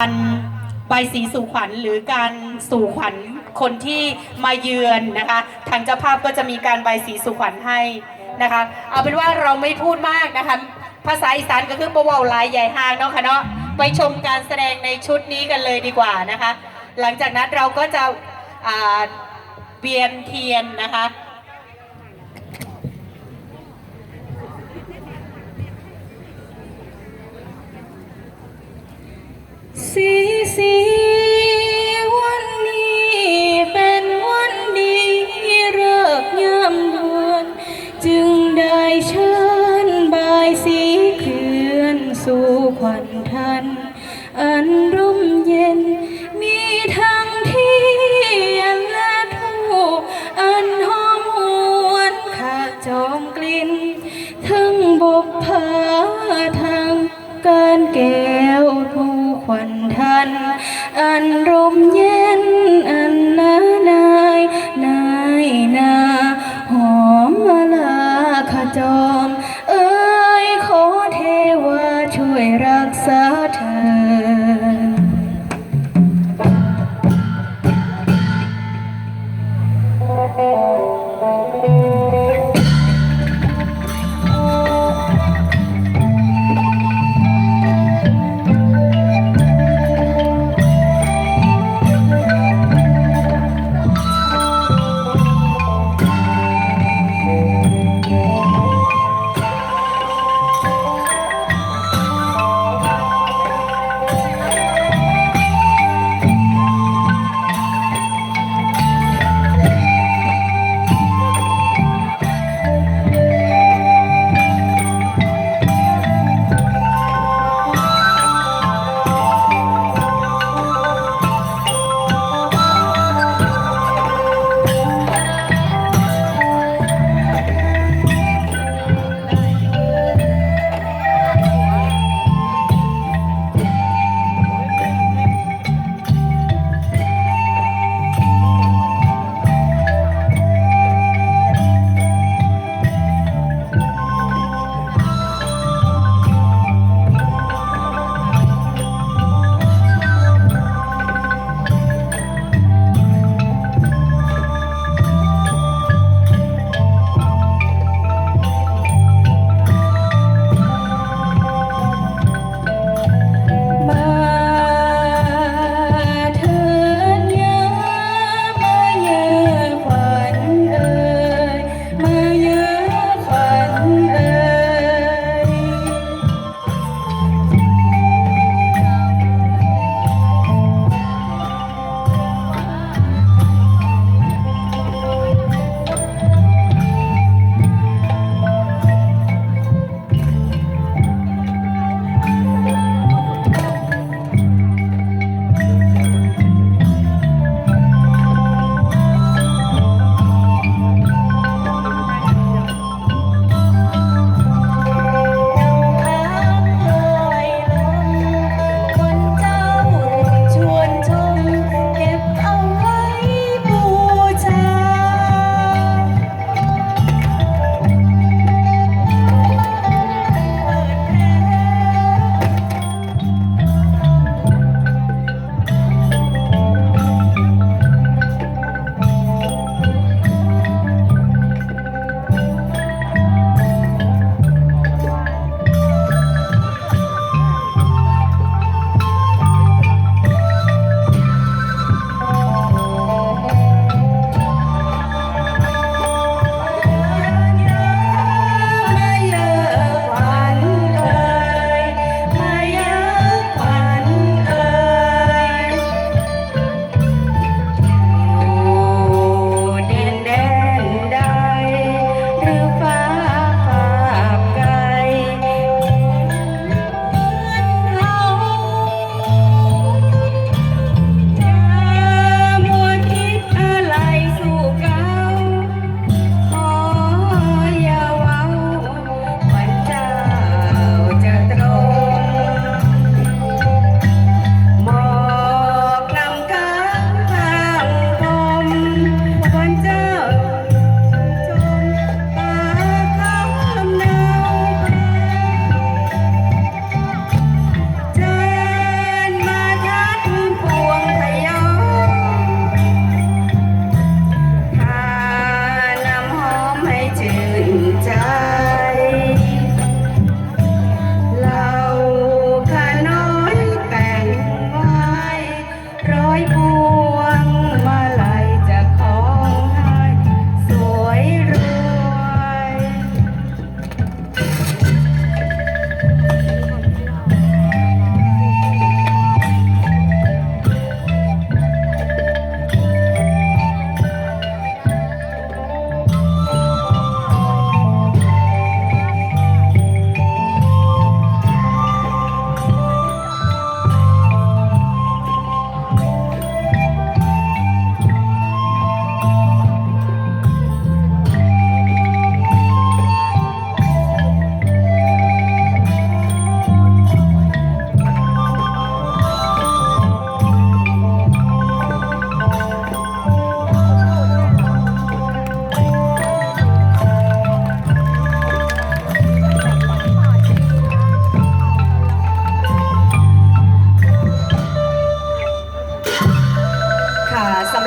การใบสีสู่ขวัญหรือการสู่ขวัญคนที่มาเยือนนะคะ ทางเจ้าภาพก็จะมีการใบสีสู่ขวัญให้นะคะ เอาเป็นว่าเราไม่พูดมากนะคะ ภาษาอีสานก็คือประวาลายใหญ่ห้างเนาะค่ะเนาะไปชมการแสดงในชุดนี้กันเลยดีกว่านะคะ หลังจากนั้นเราก็จะเวียนเทียนนะคะ เชิญบายสีเคลื่อนสู่ขวัญทัน อันร่มเย็น มีทั้งเที่ยนและทูปอันหอมหวนข้าจอมกลิ่น ทั้งบกผาทั้งการแก้วทูขวัญทัน อันร่มเย็น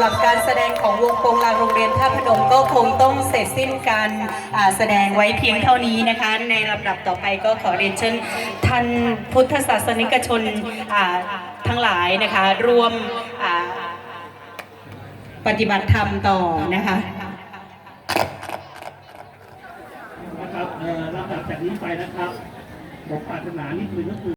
วงโปงลางโรงเรียนท่าพนมก็คงต้องเสร็จสิ้นการแสดงไว้เพียงเท่านี้นะคะ ในลำดับต่อไปก็ขอเรียนเชิญท่านพุทธศาสนิกชนทั้งหลายนะคะร่วมปฏิบัติธรรมต่อนะคะนะครับเอ่อลำดับจากนี้ไปนะครับผมปรารถนานิดนึงก็คือ